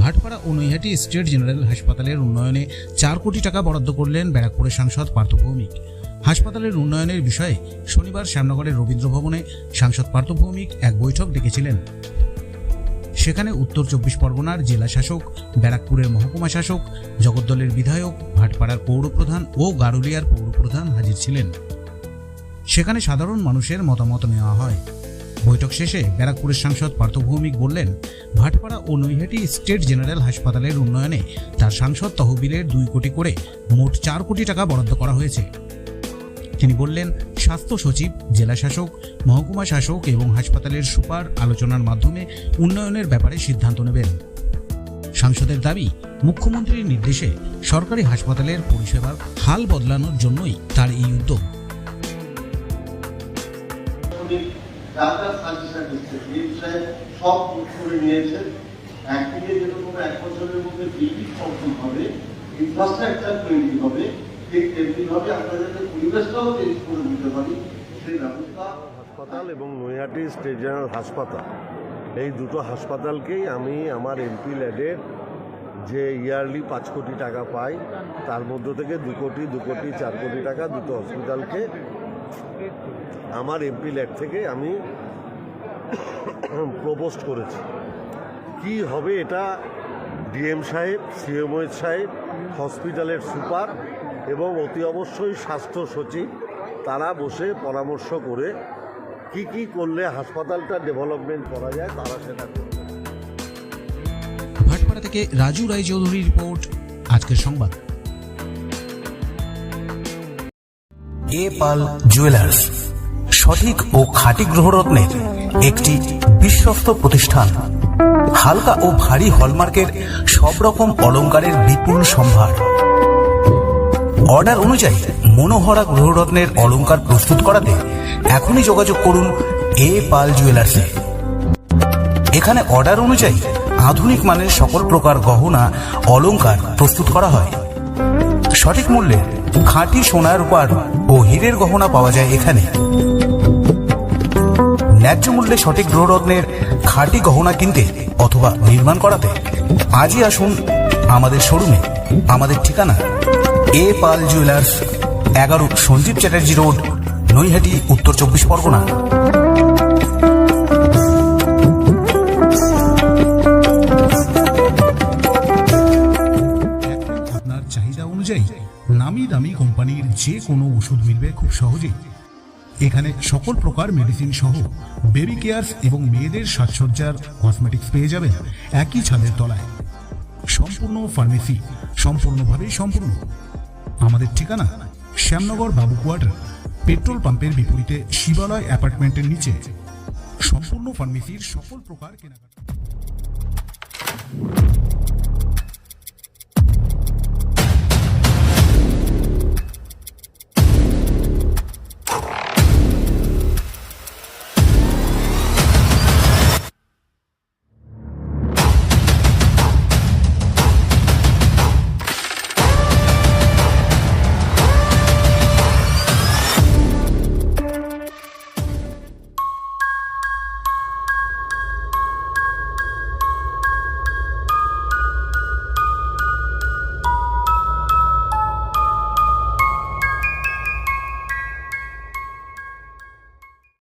ভাটপাড়া ও Naihati state general হাসপাতালের উন্নয়নে চার কোটি টাকা বরাদ্দ করলেন ব্যারাকপুরের সাংসদ পার্থ ভৌমিক হাসপাতালের উন্নয়নের বিষয়ে শনিবার শ্যামনগরের রবীন্দ্র ভবনে সাংসদ পার্থ ভৌমিক এক বৈঠক ডেকেছিলেন। সেখানে উত্তর চব্বিশ পরগনার জেলা শাসক, ব্যারাকপুরের মহকুমা শাসক, জগদ্দলের বিধায়ক, ভাটপাড়ার পৌরপ্রধান ও গারুলিয়ার পৌরপ্রধান হাজির ছিলেন। সেখানে সাধারণ মানুষের মতামত নেওয়া হয়। বৈঠক শেষে ব্যারাকপুরের সাংসদ পার্থ ভৌমিক বললেন, ভাটপাড়া ও নৈহাটি স্টেট জেনারেল হাসপাতালের উন্নয়নে তার সাংসদ তহবিলের দুই কোটি করে মোট চার কোটি টাকা বরাদ্দ করা হয়েছে। তিনি বললেন, স্বাস্থ্য সচিব, জেলা শাসক, মহকুমা শাসক এবং হাসপাতালের সুপার আলোচনার মাধ্যমে উন্নয়নের ব্যাপারে সিদ্ধান্ত নেবেন। সাংসদের দাবি, মুখ্যমন্ত্রীর নির্দেশে সরকারি হাসপাতালের পরিষেবার হাল বদলানোর জন্যই তার এই উদ্যোগ। সাজেশন বিষয়ে সব করে যেরকম এক বছরের মধ্যে বিল্ডিং কমপ্লিট হবে ইনফ্রাস্ট্রাকচার তৈরি হবে, ঠিক আমরা যাতে পরিবেশটাও চেঞ্জ করে দিতে পারি। সেই ব্যবস্থা হাসপাতাল এবং নৈহাটি স্টেট জেনারেল হাসপাতাল। এই দুটো হাসপাতালকেই আমি আমার এমপি ল্যাডের যে ইয়ারলি পাঁচ কোটি টাকা পাই, তার মধ্য থেকে দু কোটি দু কোটি, চার কোটি টাকা দুটো হসপিটালকে আমার এমপি ল্যাড থেকে আমি প্রপোস্ট করেছি। কি হবে এটা ডিএম সাহেব সিএমওএইচ সাহেব হসপিটালের সুপার এবং অতি অবশ্যই স্বাস্থ্য সচিব, তারা বসে পরামর্শ করে কি কি করলে হাসপাতালটা ডেভেলপমেন্ট করা যায়, তারা সেটা করবে। ভাটপাড়া থেকে রাজু রায়চৌধুরী রিপোর্ট আজকের সংবাদ। A Pal jewellers. সঠিক ও খাঁটি গ্রহরত্নের একটি বিশ্বস্ত প্রতিষ্ঠান। হালকা ও ভারী হলমার্কের সব রকম অলংকারের বিপুল সম্ভার। অর্ডার অনুযায়ী মনোহরা গ্রহরত্নের অলংকার প্রস্তুত করাতে এখনই যোগাযোগ করুন এ পাল জুয়েলার্সে। এখানে অর্ডার অনুযায়ী আধুনিক মানের সকল প্রকার গহনা অলংকার প্রস্তুত করা হয়। সঠিক মূল্যে খাঁটি সোনার রূপার ও হীরের গহনা পাওয়া যায় এখানে। ন্যায্য মূল্যে সঠিক গ্রহরত্নের খাঁটি গহনা কিনতে অথবা নির্মাণ করাতে আজই আসুন আমাদের শোরুমে। আমাদের ঠিকানা, এ পাল জুয়েলার্স, এগারো সঞ্জীব চ্যাটার্জি রোড, নৈহাটি, উত্তর চব্বিশ পরগনা। চাহিদা অনুযায়ী নামি দামি কোম্পানির যে কোনো ওষুধ মিলবে খুব সহজেই। এখানে সকল প্রকার মেডিসিন সহ বেবি কেয়ারস এবং মেয়েদের সাজসজ্জার কসমেটিক্স পেয়ে যাবেন একই ছাদের তলায়। সম্পূর্ণ ফার্মেসি সম্পূর্ণভাবে সম্পূর্ণ। আমাদের ঠিকানা শ্যামনগর বাবু কোয়ার্টার পেট্রোল পাম্পের বিপরীতে শিবালয় অ্যাপার্টমেন্টের নিচে। সম্পূর্ণ ফার্মেসির সকল প্রকার কেনাকাটা।